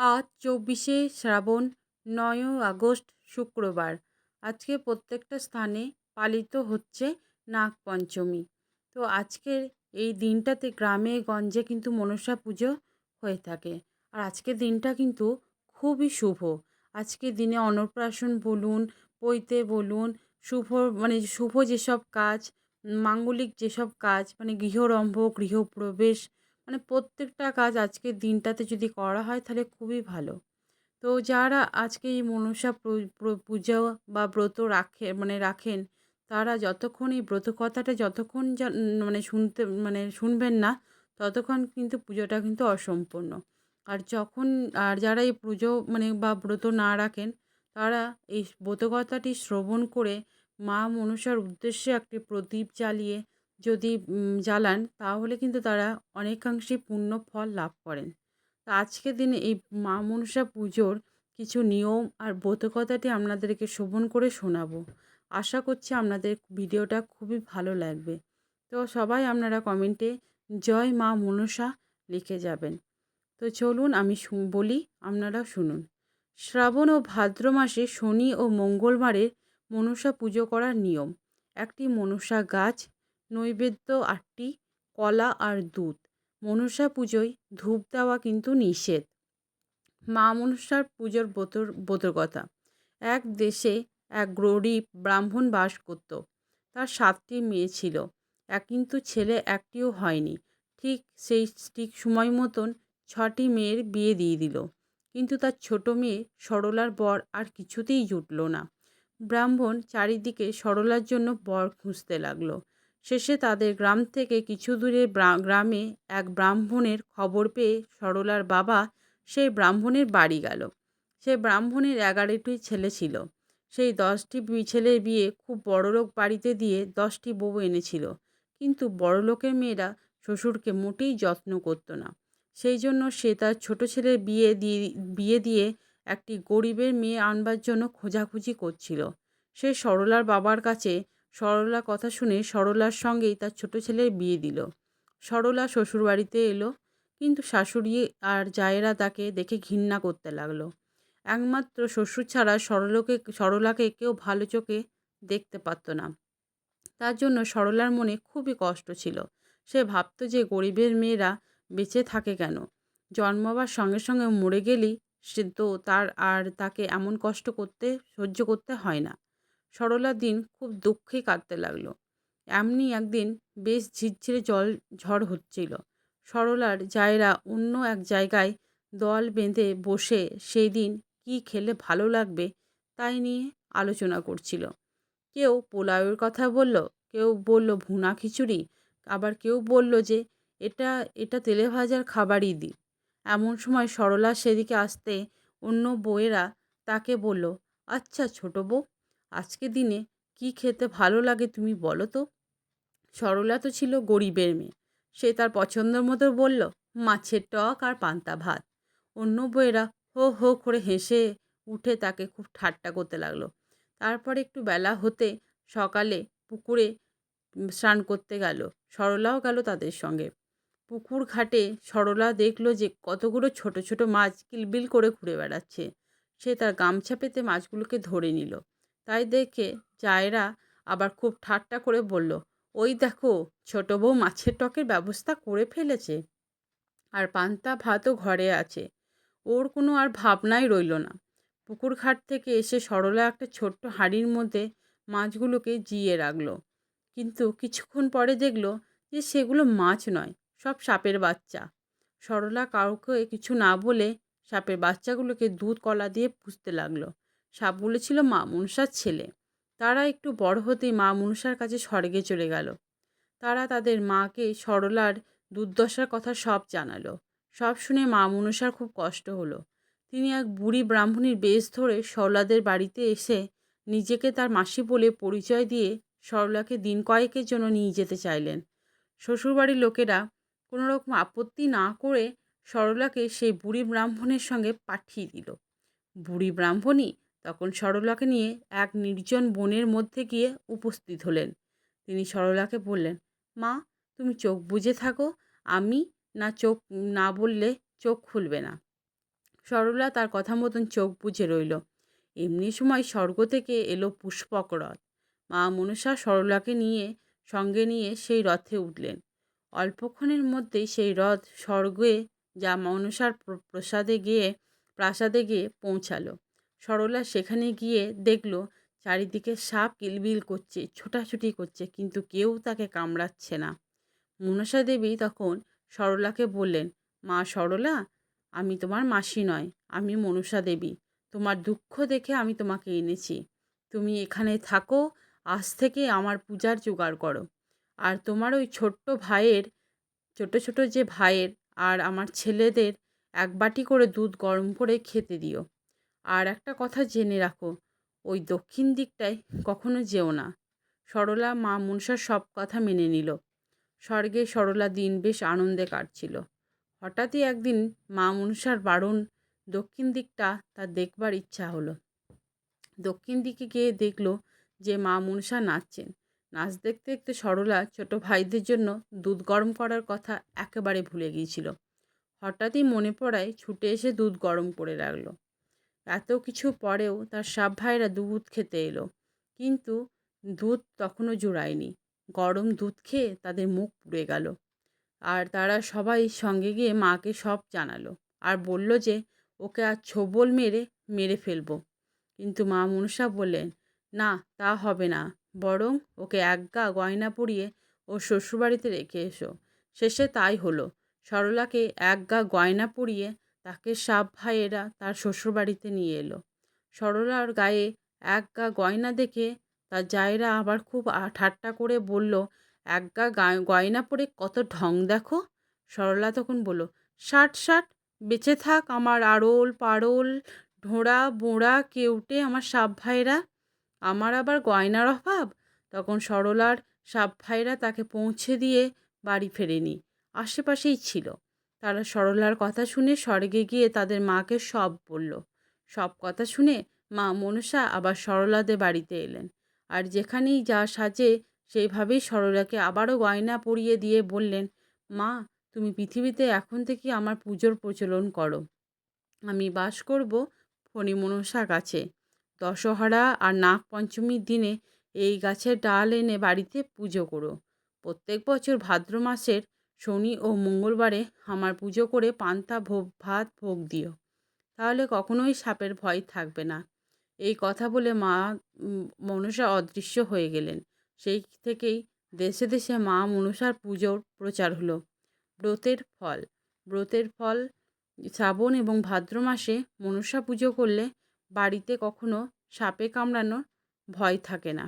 আজ চব্বিশে শ্রাবণ নয় আগস্ট, শুক্রবার। আজকে প্রত্যেকটা স্থানে পালিত হচ্ছে নাগপঞ্চমী তো আজকের এই দিনটাতে গ্রামে গঞ্জে কিন্তু মনসা পুজো হয়ে থাকে। আর আজকের দিনটা কিন্তু খুবই শুভ। আজকের দিনে অন্নপ্রাশন বলুন, পৈতে বলুন, শুভ মানে শুভ যেসব কাজ, মাঙ্গলিক যেসব কাজ মানে গৃহরম্ভ, গৃহপ্রবেশ মানে প্রত্যেকটা কাজ আজকের দিনটাতে যদি করা হয় তাহলে খুবই ভালো। তো যারা আজকে এই মনসা পূজা বা ব্রত রাখে মানে রাখেন, তারা যতক্ষণ এই ব্রত কথাটা যতক্ষণ মানে শুনতে মানে শুনবেন না, ততক্ষণ কিন্তু পুজোটা কিন্তু অসম্পূর্ণ। আর যখন, আর যারা এই পুজো মানে বা ব্রত না রাখেন, তারা এই ব্রতকথাটি শ্রবণ করে মা মনসার উদ্দেশ্যে একটি প্রদীপ জ্বালিয়ে যদি জ্বালান, তাহলে কিন্তু তারা অনেকাংশেই পূর্ণ ফল লাভ করেন। তা আজকের দিনে এই মা মনসা পুজোর কিছু নিয়ম আর ব্রতকথাটি আপনাদেরকে শোভন করে শোনাবো। আশা করছি আপনাদের ভিডিওটা খুবই ভালো লাগবে। তো সবাই আপনারা কমেন্টে জয় মা মনসা লিখে যাবেন। তো চলুন আমি বলি আপনারা শুনুন। শ্রাবণ ও ভাদ্র মাসে শনি ও মঙ্গলবারের মনসা পুজো করার নিয়ম। একটি মনসা গাছ নৈবেদ্য আটটি, কলা আর দুধ। মনসা পুজোয় ধূপ দেওয়া কিন্তু নিষেধ। মা মনসার পুজোর বোতর বোতরকথা এক দেশে এক গরিব ব্রাহ্মণ বাস করত। তার সাতটি মেয়ে ছিল। এক কিন্তু ছেলে, একটিও হয়নি। ঠিক সেই, ঠিক সময় মতন ছটি মেয়ের বিয়ে দিয়ে দিল। কিন্তু তার ছোট মেয়ে সরলার বর আর কিছুতেই জুটল না। ব্রাহ্মণ চারিদিকে সরলার জন্য বর খুঁজতে লাগল। শেষে তাদের গ্রাম থেকে কিছু দূরে গ্রামে এক ব্রাহ্মণের খবর পেয়ে সরলার বাবা সেই ব্রাহ্মণের বাড়ি গেল। সেই ব্রাহ্মণের এগারোটি ছেলে ছিল। সেই দশটি ছেলের বিয়ে খুব বড়লোক বাড়িতে দিয়ে দশটি বউ এনেছিল। কিন্তু বড়লোকের মেয়েরা শ্বশুরকে মোটেই যত্ন করতো না। সেই জন্য সে তার ছোট ছেলের বিয়ে দিয়ে বিয়ে দিয়ে একটি গরিবের মেয়ে আনবার জন্য খোঁজাখুঁজি করছিল। সে সরলার বাবার কাছে সরলা কথা শুনে সরলার সঙ্গেই তার ছোট ছেলের বিয়ে দিল। সরলা শ্বশুরবাড়িতে এলো, কিন্তু শাশুড়ি আর জায়েরা তাকে দেখে ঘৃণা করতে লাগল। একমাত্র শ্বশুর ছাড়া সরলকে, সরলাকে কেউ ভালো চোখে দেখতে পারত না। তার জন্য সরলার মনে খুবই কষ্ট ছিল। সে ভাবতো যে গরিবের মেয়েরা বেঁচে থাকে কেন? জন্মবার সঙ্গে সঙ্গে মরে গেলেই সে তো তার আর তাকে এমন কষ্ট করতে, সহ্য করতে হয় না। সরলার দিন খুব দুঃখে কাটতে লাগল। এমনি একদিন বেশ ঝিরঝিরে জল ঝড় হচ্ছিল। সরলার জায়রা অন্য এক জায়গায় দল বেঁধে বসে সেই দিন কী খেলে ভালো লাগবে তাই নিয়ে আলোচনা করছিল। কেউ পোলাওয়ের কথা বলল, কেউ বলল ভুনা খিচুড়ি, আবার কেউ বলল যে এটা এটা তেলে ভাজার খাবারই দিই এমন সময় সরলা সেদিকে আসতে অন্য বউয়েরা তাকে বলল আচ্ছা ছোটো বউ আজকে দিনে কি খেতে ভালো লাগে তুমি বলো তো? সরলা তো ছিল গরিবের মেয়ে। সে তার পছন্দের মতো বলল, মাছের টক আর পান্তা ভাত। অন্য বইয়েরা হো হো করে হেসে উঠে তাকে খুব ঠাট্টা করতে লাগল। তারপর একটু বেলা হতে সকালে পুকুরে স্নান করতে গেল। সরলাও গেল তাদের সঙ্গে। পুকুর ঘাটে সরলা দেখল যে কতগুলো ছোট ছোট মাছ কিলবিল করে ঘুরে বেড়াচ্ছে। সে তার গামছা পেতে মাছগুলোকে ধরে নিল। তাই দেখে জায়রা আবার খুব ঠাট্টা করে বলল, ওই দেখো, ছোট বউ মাছের টকের ব্যবস্থা করে ফেলেছে আর পান্তা ভাতও ঘরে আছে। ওর কোনো আর ভাবনাই রইল না। পুকুর ঘাট থেকে এসে সরলা একটা ছোট্ট হাঁড়ির মধ্যে মাছগুলোকে জিয়ে রাখল। কিন্তু কিছুক্ষণ পরে দেখল যে সেগুলো মাছ নয়, সব সাপের বাচ্চা। সরলা কাউকে কিছু না বলে সাপের বাচ্চাগুলোকে দুধ কলা দিয়ে পুষতে লাগল। সাপগুলো ছিল মা মনসার ছেলে। তারা একটু বড় হতেই মা মনসার কাছে স্বর্গে চলে গেল। তারা তাদের মাকে সরলার দুর্দশার কথা সব জানালো। সব শুনে মা মনসার খুব কষ্ট হলো। তিনি এক বুড়ি ব্রাহ্মণীর বেশ ধরে সরলাদের বাড়িতে এসে নিজেকে তার মাসি বলে পরিচয় দিয়ে সরলাকে দিন কয়েকের জন্য নিয়ে যেতে চাইলেন। শ্বশুরবাড়ির লোকেরা কোনো রকম আপত্তি না করে সরলাকে সেই বুড়ি ব্রাহ্মণের সঙ্গে পাঠিয়ে দিল। বুড়ি ব্রাহ্মণী তখন সরলাকে নিয়ে এক নির্জন বনের মধ্যে গিয়ে উপস্থিত হলেন। তিনি সরলাকে বললেন, মা, তুমি চোখ বুঝে থাকো। আমি না চোখ, না বললে চোখ খুলবে না। সরলা তার কথা মতন চোখ বুজে রইল। এমনি সময় স্বর্গ থেকে এলো পুষ্পক রথ মা মনসা সরলাকে নিয়ে, সঙ্গে নিয়ে সেই রথে উঠলেন। অল্পক্ষণের মধ্যেই সেই রথ স্বর্গে যা মনসার প্র- প্রসাদে গিয়ে, প্রাসাদে গিয়ে পৌঁছালো। সরলা সেখানে গিয়ে দেখল, চারিদিকে সাপ কিলবিল করছে, ছোটাছুটি করছে, কিন্তু কেউ তাকে কামড়াচ্ছে না। মনসা দেবী তখন সরলাকে বললেন, মা সরলা, আমি তোমার মাসি নয়, আমি মনসা দেবী। তোমার দুঃখ দেখে আমি তোমাকে এনেছি। তুমি এখানে থাকো, আজ থেকে আমার পূজার জোগাড় করো। আর তোমার ওই ছোট্ট ভাইয়ের, ছোট ছোট যে ভাইয়ের আর আমার ছেলেদের এক বাটি করে দুধ গরম করে খেতে দিও। আর একটা কথা জেনে রাখো, ওই দক্ষিণ দিকটায় কখনো যেও না। সরলা মা মনসার সব কথা মেনে নিল। স্বর্গে সরলা দিন বেশ আনন্দে কাটছিল। হঠাৎই একদিন মা মনসার বারণ দক্ষিণ দিকটা তার দেখবার ইচ্ছা হলো। দক্ষিণ দিকে গিয়ে দেখল যে মা মনসা নাচছেন। নাচ দেখতে দেখতে সরলা ছোট ভাইদের জন্য দুধ গরম করার কথা একেবারে ভুলে গিয়েছিল। হঠাৎই মনে পড়ায় ছুটে এসে দুধ গরম করে রাখল। এত কিছু পরেও তার সাব ভাইরা দুধ খেতে এলো। কিন্তু দুধ তখনও জুড়ায়নি। গরম দুধ খেয়ে তাদের মুখ পুড়ে গেল। আর তারা সবাই সঙ্গে গিয়ে মাকে সব জানালো আর বলল যে, ওকে আর ছোবল মেরে মেরে ফেলব। কিন্তু মা মনসা বললেন, না, তা হবে না। বরং ওকে এক গা গয়না পরিয়ে ও শ্বশুরবাড়িতে রেখে এসো। শেষে তাই হলো। সরলাকে এক গা গয়না পরিয়ে তাকে সাপ ভাইয়েরা তার শ্বশুরবাড়িতে নিয়ে এলো। সরলার গায়ে এক গা গয়না দেখে তার জায়েরা আবার খুব ঠাট্টা করে বলল, এক গা গায়- গয়না পরে কত ঢং দেখো? সরলা তখন বলল, ষাট ষাট, বেঁচে থাক আমার আড়ল, পাড়ল, ঢোঁড়া, বোঁড়া, কেউটে, আমার সাপ ভাইরা আমার আবার গয়নার অভাব? তখন সরলার সাপ ভাইরা তাকে পৌঁছে দিয়ে বাড়ি ফেরেনি। আশেপাশেই ছিল। তারা সরলার কথা শুনে স্বর্গে গিয়ে তাদের মাকে সব বলল। সব কথা শুনে মা মনসা আবার সরলাদের বাড়িতে এলেন। আর যেখানেই যা সাজে, সেইভাবেই সরলাকে আবারও গয়না পরিয়ে দিয়ে বললেন, মা, তুমি পৃথিবীতে এখন থেকে আমার পুজোর প্রচলন করো। আমি বাস করব ফণি মনসা গাছে দশহরা আর নাগ পঞ্চমীর দিনে এই গাছের ডাল এনে বাড়িতে পুজো করো। প্রত্যেক বছর ভাদ্র মাসের শনি ও মঙ্গলবারে আমার পুজো করে পান্তা, ভোগ, ভাত, ভোগ দিও। তাহলে কখনোই সাপের ভয় থাকবে না। এই কথা বলে মা মনসা অদৃশ্য হয়ে গেলেন। সেই থেকেই দেশে দেশে মা মনসার পুজোর প্রচার হলো। ব্রতের ফল। ব্রতের ফল, শ্রাবণ এবং ভাদ্র মাসে মনসা পুজো করলে বাড়িতে কখনো সাপে কামড়ানোর ভয় থাকে না।